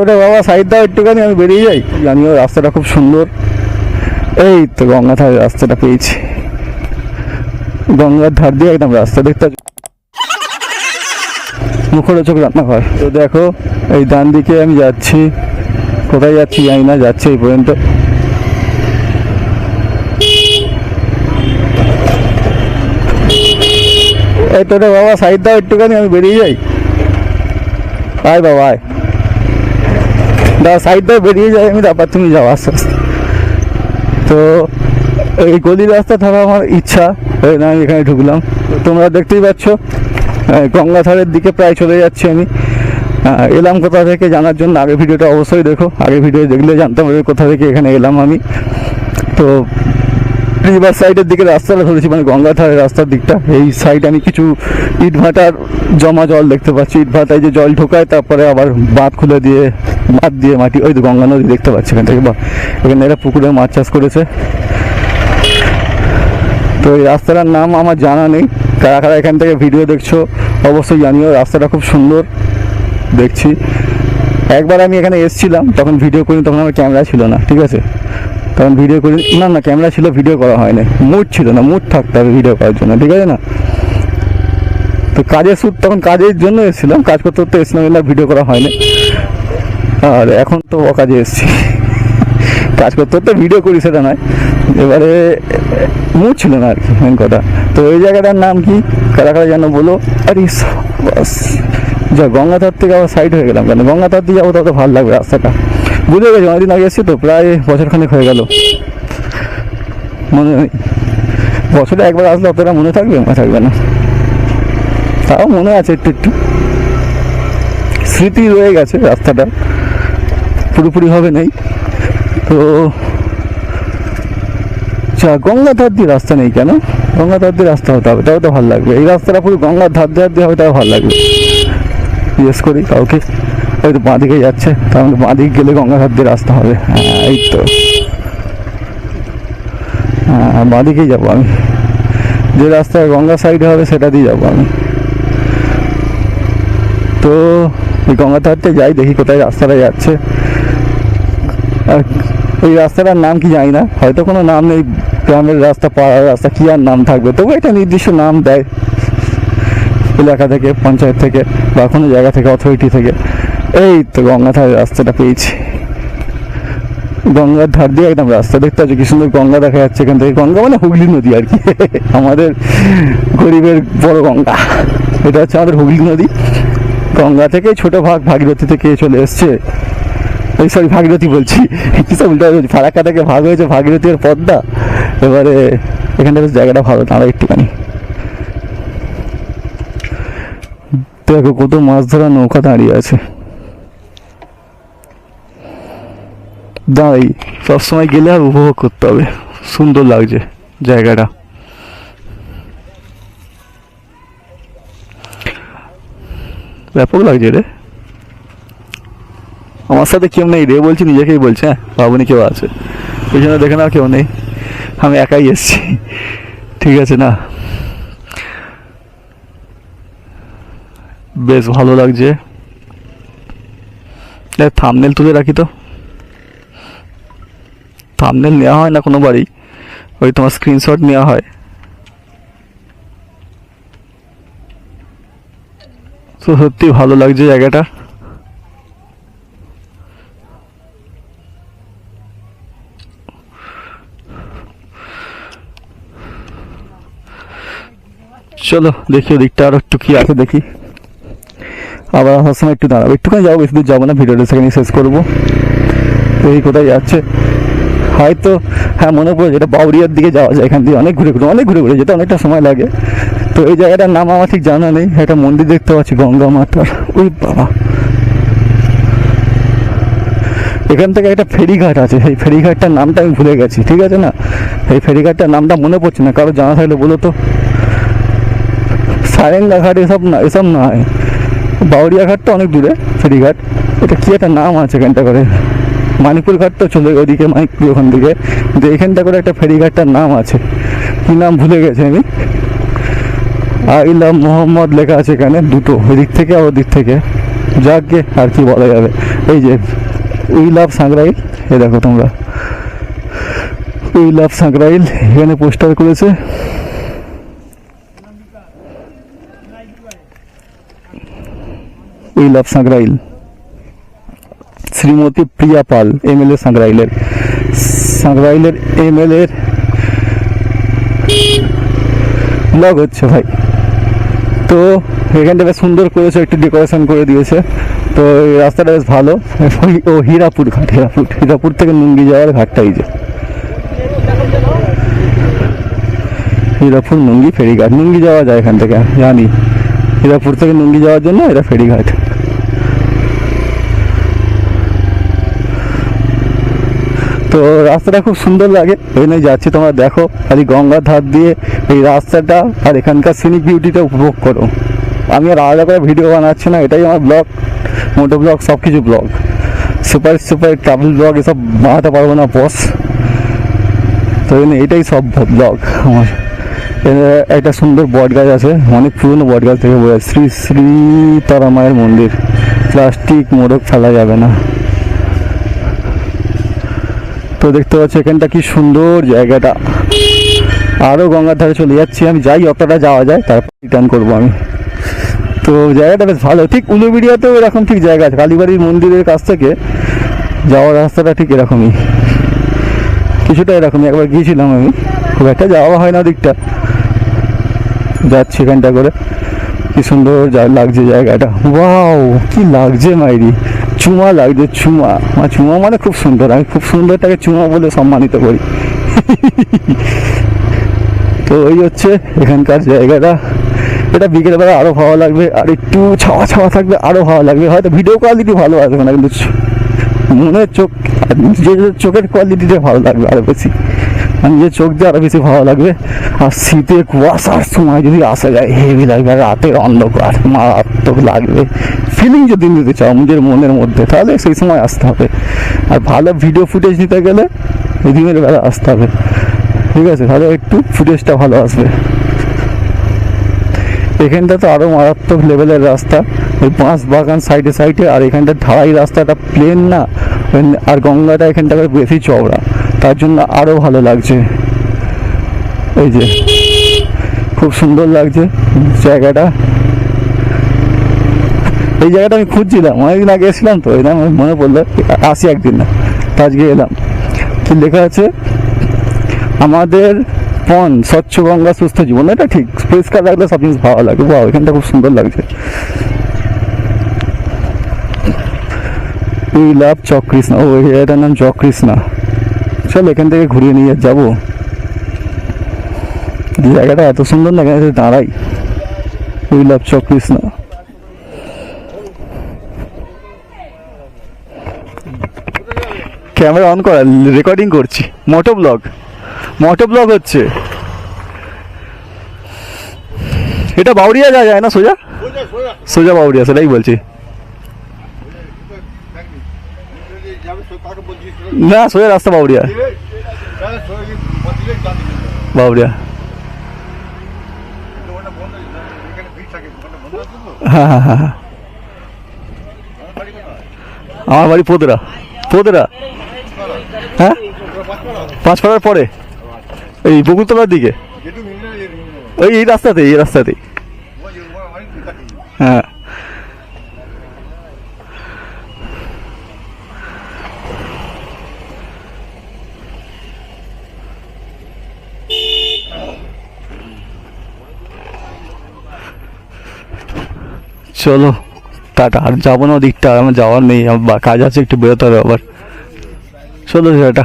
ওটা বাবা সাইড দাও একটুখানি আমি বেরিয়ে যাই। জানিও রাস্তাটা খুব সুন্দর। এই তো গঙ্গা ধারের রাস্তাটা পেয়েছি। গঙ্গার ধার দিয়ে একদম রাস্তা দেখতে? মুখরোচক রান্না হয় তো দেখো, এই ডান দিকে আমি যাচ্ছি। কোথায় যাচ্ছি জানি না, যাচ্ছি এই পর্যন্ত। এই তো রে বাবা সাইড দাও একটুখানি আমি বেরিয়ে যাই। আয় বাবা, আয়। দাও সাইড দিয়ে বেরিয়ে যাই আমি তারপর তুমি যাও, আস্তে আস্তে। তো এই গলি রাস্তা থাকা আমার ইচ্ছা ওই জন্য আমি এখানে ঢুকলাম। তোমরা দেখতেই পাচ্ছ গঙ্গাধারের দিকে প্রায় চলে যাচ্ছি আমি। এলাম কোথা থেকে জানার জন্য, আগে ভিডিওটা অবশ্যই দেখো। আগে ভিডিও দেখলে জানতাম পারবে কোথা থেকে এখানে এলাম আমি। তো রিভার সাইডের দিকে রাস্তাটা ধরেছি মানে গঙ্গা গঙ্গাধারের রাস্তার দিকটা। এই সাইডে আমি কিছু ইট ভাটার জমা জল দেখতে পাচ্ছি। ইট ভাটায় যে জল ঢোকায়, তারপরে আবার বাঁধ খুলে দিয়ে, বাঁধ দিয়ে মাটি, ওই তো গঙ্গা নদী দেখতে পাচ্ছি এখান থেকে। বা, এখানে এরা পুকুরে মাছ চাষ করেছে। তো এই রাস্তাটার নাম আমার জানা নেই। কারা কারা এখান থেকে ভিডিও দেখছ, অবশ্যই জানিও। রাস্তাটা খুব সুন্দর, দেখছি। একবার আমি এখানে এসেছিলাম, তখন ভিডিও করি তখন আমার ক্যামেরা ছিল না, ঠিক আছে? তখন ভিডিও করি না না ক্যামেরা ছিল ভিডিও করা হয়নি। মুড ছিল না মুড থাকতে হবে ভিডিও করার জন্য, ঠিক আছে না? তো কাজের সুদ তখন কাজের জন্য এসেছিলাম, কাজ করতে করতে এসেছিলাম এলাম ভিডিও করা হয়নি। আর এখন তো অকাজে এসেছি। কাজ করতে করতে ভিডিও করি, সেটা নয়। এবারে মুড ছিল না আর কি মেন কথা। তো ওই জায়গাটার নাম কি? কারা কারা যেন বলো। আরে যা গঙ্গাধার থেকে আবার সাইড হয়ে গেলাম কেন? গঙ্গাধার দিয়ে যাব, তত ভালো লাগবে রাস্তাটা। বুঝে গেছি, অনেকদিন আগে এসেছি তো, প্রায় বছরখানেক হয়ে গেল। মনে বছরে একবার আসলে অতটা মনে থাকবে? থাকবে না। তাও মনে আছে একটু একটু। স্মৃতি রয়ে গেছে রাস্তাটা। পুরোপুরি হবে নেই। তো আচ্ছা গঙ্গার ধার দিয়ে রাস্তা নেই কেন? গঙ্গার ধার দিয়ে রাস্তা হতে হবে, তাও তো ভালো লাগবে। এই রাস্তাটা পুরো গঙ্গার ধার ধার দিয়ে হবে, তাও ভালো লাগবে। জিজ্ঞেস করি কাউকে ওই তো বাঁদিকে যাচ্ছে, তার মানে বাঁদিকে গেলে গঙ্গাঘাট দিয়ে রাস্তা হবে। হ্যাঁ এই তো। হ্যাঁ বাঁদিকেই যাব আমি। যে রাস্তা গঙ্গা সাইডে হবে, সেটা দিয়ে যাব আমি। তো, এই গঙ্গার ধারতে যাই, দেখি কোথায় রাস্তাটা যাচ্ছে। আর এই রাস্তাটার নাম কি জানি না। হয়তো কোনো নাম নেই, গ্রামের রাস্তা, পাড়ার রাস্তা, কি আর নাম থাকবে? তবু একটা নির্দিষ্ট নাম দেয়। এলাকা থেকে, পঞ্চায়েত থেকে, বা কোনো জায়গা থেকে অথরিটি থেকে। এই তো গঙ্গাধারের রাস্তাটা পেয়েছি। গঙ্গার ধার দিয়ে একদম রাস্তা দেখতে পাচ্ছি, কি সুন্দর গঙ্গা দেখা যাচ্ছে এখান থেকে। গঙ্গা মানে হুগলি নদী আর কি। আমাদের গরিবের বড় গঙ্গা। এটা হচ্ছে আমাদের হুগলি নদী। গঙ্গা থেকে ছোট ভাগ ভাগীরথী থেকে চলে এসছে। এই সরি ভাগীরথী বলছি। ফারাক্কা থেকে ভাগ হয়েছে ভাগীরথী আর পদ্মা। এবারে এখানটা বেশ জায়গাটা ভালো দাঁড়া একটুখানি। দেখো কত মাছ ধরা নৌকা দাঁড়িয়ে আছে। দাঁড়াই, সবসময় গেলে আর উপভোগ করতে হবে। সুন্দর লাগছে জায়গাটা। ব্যাপক লাগছে রে। আমার সাথে কেউ নেই রে, বলছি নিজেকেই বলছে হ্যাঁ ভাবনি কেউ আছে। ওই জন্য দেখে না কেউ নেই। আমি একাই এসছি। ঠিক আছে না? বেশ ভালো লাগছে। থামনেল তুলে রাখি তো। থামনেল নেওয়া হয় না কোনো বাড়ি ওই তোমার স্ক্রিনশট নেওয়া হয়। তো সত্যি ভালো লাগছে জায়গাটা। চলো, দেখি ওদিকটা আরও একটু কি আছে, দেখি। আবার আসার সময় একটু দাঁড়াবো। একটুখানি যাব, বেশি দূর যাব না, ভিডিওটা সেখানে শেষ করব। দেখি কোথায় যাচ্ছে? হয়তো হ্যাঁ মনে পড়ে যেটা বাউরিয়ার দিকে যাওয়া যায়, এখান দিয়ে অনেক ঘুরে ঘুরে, অনেক ঘুরে ঘুরে, যেতে অনেকটা সময় লাগে। তো এই জায়গাটার নাম আমার ঠিক জানা নেই একটা মন্দির দেখতে পাচ্ছি, গঙ্গা মাতার। ওই বাবা। এখান থেকে একটা ফেরিঘাট আছে, সেই ফেরিঘাটটার নামটা আমি ভুলে গেছি, ঠিক আছে না? এই ফেরিঘাটটার নামটা মনে পড়ছে না, কারও জানা থাকলে বলো তো। সারেঙ্গা ঘাট এসব না, এসব নয়। বাউরিয়া ঘাট তো অনেক দূরে, ফেরিঘাট। এটা কি একটা নাম আছে এখানটা করে? মানিপুর ঘাট তো চলে, ওদিকে মানিকপুর ওখান দিকে যে এখানটা করে একটা ফেরিঘাটটার নাম আছে। কি নাম ভুলে গেছি আমি? আইলা মোহাম্মদ লেখা আছে এখানে, দুটো। ওদিক থেকে আর ওদিক থেকে। যাকে আর কি বলা যাবে। এই যে, উই লাভ সাঁকরাইল এ দেখো তোমরা। উই লাভ সাঁকরাইল এখানে পোস্টার করেছে। We love Sankrail Shrimati Priya Pal MLA সাঁকরাইলের সাঁকরাইলের এমএলএ ব্লগ হচ্ছে ভাই। তো এখানটা বেশ সুন্দর করেছে, একটু ডেকোরেশন করে দিয়েছে। তো এই রাস্তাটা বেশ ভালো। ও হীরাপুর ঘাট, হীরাপুর। হীরাপুর থেকে নুঙ্গি যাওয়ার ঘাটটা এই যে। হীরাপুর নুঙ্গি ফেরিঘাট। নুঙ্গি যাওয়া যায় এখান থেকে, জানি। হীরাপুর থেকে নুঙ্গি যাওয়ার জন্য এটা ফেরিঘাট। তো রাস্তাটা খুব সুন্দর লাগে। ওই জন্যই যাচ্ছি তোমরা দেখো, খালি গঙ্গার ধার দিয়ে এই রাস্তাটা আর এখানকার সিনিক বিউটিটা উপভোগ করো। আমি আর আলাদা করে ভিডিও বানাচ্ছি না, এটাই আমার ব্লগ মোটো ব্লগ সব কিছু vlog super super travel vlog এসব বানাতে পারব না বস তো এই এটাই সব ব্লগ আমার। একটা সুন্দর বট গাছ আছে, অনেক পুরনো বট গাছ থেকে বোঝা। শ্রী শ্রী তারা মায়ের মন্দির। প্লাস্টিক মোড়ক ফেলা যাবে না। তো দেখতে পাচ্ছি এখানটা কি সুন্দর জায়গাটা। আরও গঙ্গার ধারে চলে যাচ্ছি আমি, যাই যতটা যাওয়া যায়, তারপর রিটার্ন করব আমি। তো জায়গাটা বেশ ভালো, ঠিক উলুবিড়িয়াতেও এরকম ঠিক জায়গা আছে, কালীবাড়ির মন্দিরের কাছ থেকে যাওয়ার রাস্তাটা ঠিক এরকমই। কিছুটা এরকমই, একবার গিয়েছিলাম আমি, খুব একটা যাওয়া হয় না দিকটা যাচ্ছি এখানটা করে, কি সুন্দর লাগছে জায়গাটা। ওয়াও, কি লাগছে মাইরি। চুমা লাগছে, চুমা। মা, চুমা মানে খুব সুন্দর। আমি খুব সুন্দরটাকে চুমা বলে সম্মানিত করি। তো ওই হচ্ছে এখানকার জায়গাটা। এটা বিকেলবেলা আরও ভালো লাগবে। আর একটু ছাওয়া ছাওয়া থাকবে আরও ভালো লাগবে। হয়তো ভিডিও কোয়ালিটি ভালো আসবে না, কিন্তু মনে মনের চোখ চোখের কোয়ালিটিটা ভালো লাগবে আরও বেশি। নিজের চোখ দিয়ে আরও বেশি ভালো লাগবে। আর শীতে কুয়াশার সময় যদি আসা যায় হেভি লাগবে, আর রাতের অন্ধকার মারাত্মক লাগবে। ফিলিং যদি নিতে চাও নিজের মনের মধ্যে, তাহলে সেই সময় আসতে হবে। আর ভালো ভিডিও ফুটেজ নিতে গেলে দিনের বেলা আসতে হবে। ঠিক আছে? তাহলে একটু ফুটেজটা ভালো আসবে। এখানটা তো আরও মারাত্মক লেভেলের রাস্তা। ওই বাঁশ বাগান সাইডে সাইডে আর এখানটা ঢালাই রাস্তাটা প্লেন না। আর গঙ্গাটা এখানটা বেশি চওড়া। তার জন্য আরও ভালো লাগছে। এই যে, খুব সুন্দর লাগছে জায়গাটা। এই জায়গাটা আমি খুঁজছিলাম, অনেকদিন আগে এসেছিলাম তো আমার মনে পড়ল, আসি একদিন না আজকে এলাম। কি লেখা আছে, আমাদের পন স্বচ্ছ গঙ্গা, সুস্থ জীবন। এটা ঠিক, পরিষ্কার রাখলে সব জিনিস ভালো লাগে। বা এখানটা খুব সুন্দর লাগছে। উই লাভ চক্রিষ্ণা, ও, এটার নাম চক্রিষ্ণা। চল এখান থেকে ঘুরিয়ে নিয়ে যাব। জায়গাটা এত সুন্দর না এখানে দাঁড়াই। We love Chakrishna. Camera on করা রেকর্ডিং করছি। Moto vlog. মোটো ব্লগ হচ্ছে। এটা বাউরিয়া যা যায় না সোজা? সোজা সোজা। সোজা বাউরিয়া সেটাই বলছি যাবে তো কাকে বলছিস না সোজা রাস্তা বাউরিয়া বাউরিয়া আছে তো হ্যাঁ হ্যাঁ হ্যাঁ। আমার বাড়ি পোদরা পোদরা হ্যাঁ? পাঁচপাড়া পাঁচপাড়ার পরে। এই বকুলতলার দিকে। ওই এই রাস্তাতেই এই থাকে হ্যাঁ। চলো, টাটা। আর যাব না ওদিকটা, আমার যাওয়ার নেই কাজ আছে, একটু বেরোতে হবে আবার। চলো, টাটা।